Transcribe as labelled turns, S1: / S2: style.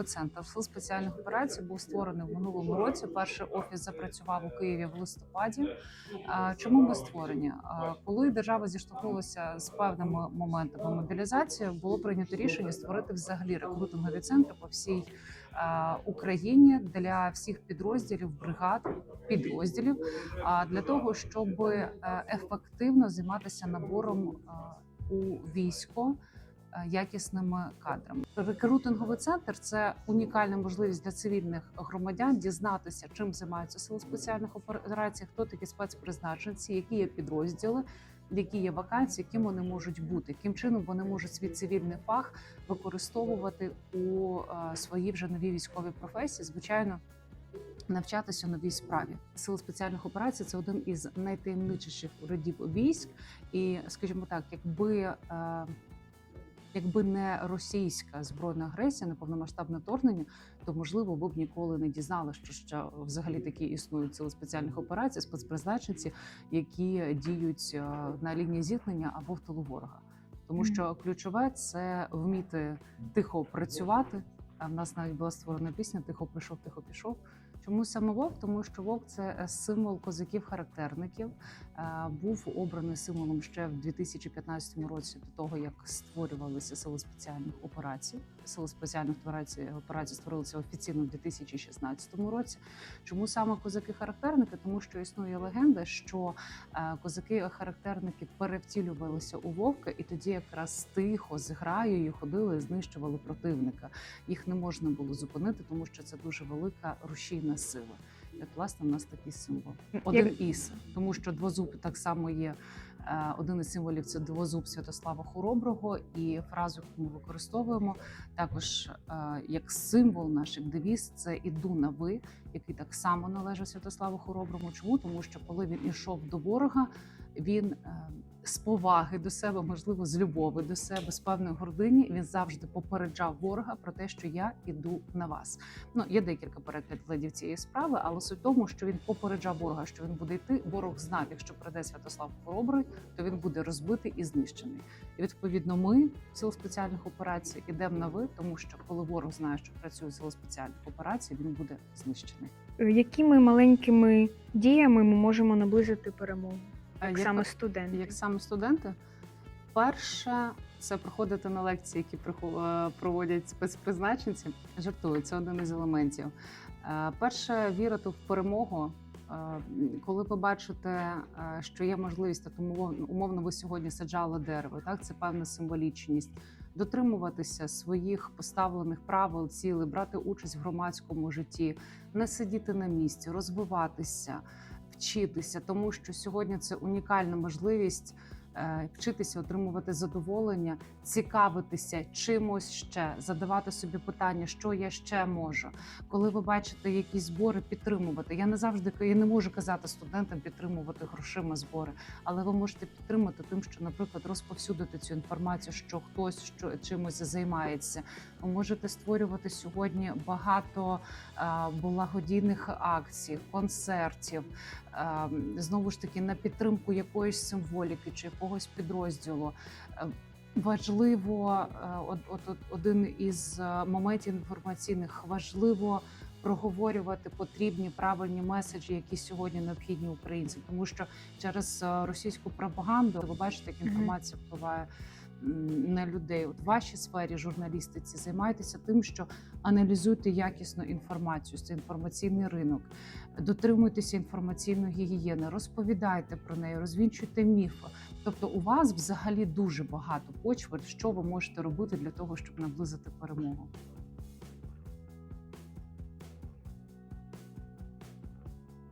S1: Крутинговий центр сил спеціальних операцій був створений в минулому році. Перший офіс запрацював у Києві в листопаді. Чому ми створені? Коли держава зіштовхнулася з певними моментами мобілізації, було прийнято рішення створити взагалі рекрутингові центри по всій Україні для всіх підрозділів, бригад, підрозділів, для того, щоб е, ефективно займатися набором у військо якісними кадрами. Рекрутинговий центр це унікальна можливість для цивільних громадян дізнатися, чим займаються сили спеціальних операцій, хто такі спецпризначенці, які є підрозділи. Які є вакансії, яким вони можуть бути, яким чином вони можуть свій цивільний фах використовувати у е, своїй вже новій військовій професії, звичайно, навчатися новій справі. Сили спеціальних операцій це один із найтаємничіших родів військ, і скажімо так, якби. Якби не російська збройна агресія, не повномасштабне вторгнення, то можливо ви б ніколи не дізнали, що ще взагалі такі існують сили спеціальних операцій, спецпризначенці, які діють е, на лінії зіткнення або в тилу ворога. Тому що ключове це вміти тихо працювати. А в нас навіть була створена пісня Тихо прийшов, тихо пішов. Чому саме вовк? Тому що вовк це е, символ козаків-характерників. Е, Був обраний символом ще в 2015 році, до того як створювалися сили спеціальних операцій. Сили спеціальних операцій операції створилися офіційно в 2016 році. Чому саме козаки-характерники? Тому що існує легенда, що е, козаки-характерники перевтілювалися у вовка, і тоді якраз тихо з граєю ходили і знищували противника. Їх не можна було зупинити, тому що це дуже велика рушійна сила. І от, власне, у нас такий символ. Один із, тому що двозуб так само є. е, Один із символів це двозуб Святослава Хороброго, і фразу, яку ми використовуємо, також е, як символ наш як девіз, це іду на ви, який так само належав Святославу Хороброму. Чому? Тому що коли він ішов до ворога, він е, з поваги до себе, можливо, з любові до себе, з певної гордині, він завжди попереджав ворога про те, що я іду на вас. Ну є декілька перекладів цієї справи, але суть тому, що він попереджав ворога, що він буде йти. Ворог знав, якщо прийде Святослав Хоробрий, то він буде розбитий і знищений. І відповідно, ми сил спеціальних операцій ідемо на ви, тому що коли ворог знає, що працює сили спеціальних операцій, він буде знищений.
S2: Е, Якими маленькими діями ми можемо наблизити перемогу? Як
S1: як-
S2: саме студенти?
S1: Як саме студенти, перше це приходити на лекції, які е, проводять спецпризначенці. Жартую, це один із елементів. Е, Перше вірити в перемогу. Е, Коли ви бачите, що є можливість, так умовно ви сьогодні саджали дерево, так це певна символічність. Дотримуватися своїх поставлених правил, цілей, брати участь в громадському житті, не сидіти на місці, розвиватися, вчитися, тому що сьогодні це унікальна можливість вчитися, отримувати задоволення, цікавитися чимось ще, задавати собі питання, що я ще можу. Коли ви бачите якісь збори, підтримувати. Я не завжди я не можу казати студентам підтримувати грошима збори, але ви можете підтримати тим, що, наприклад, розповсюдити цю інформацію, що хтось що чимось займається. Ви можете створювати сьогодні багато е, благодійних акцій, концертів. е, Знову ж таки, на підтримку якоїсь символіки чи якогось підрозділу. Е, Важливо, е, от, от, от один із е, моментів інформаційних важливо проговорювати потрібні правильні меседжі, які сьогодні необхідні українцям, тому що через російську пропаганду ви бачите, як інформація впливає на людей. От в вашій сфері журналістиці займайтеся тим, що аналізуйте якісну інформацію. Це інформаційний ринок. Дотримуйтеся інформаційної гігієни, розповідайте про неї, розвінчуйте міфи. Тобто, у вас взагалі дуже багато почвер, що ви можете робити для того, щоб наблизити перемогу.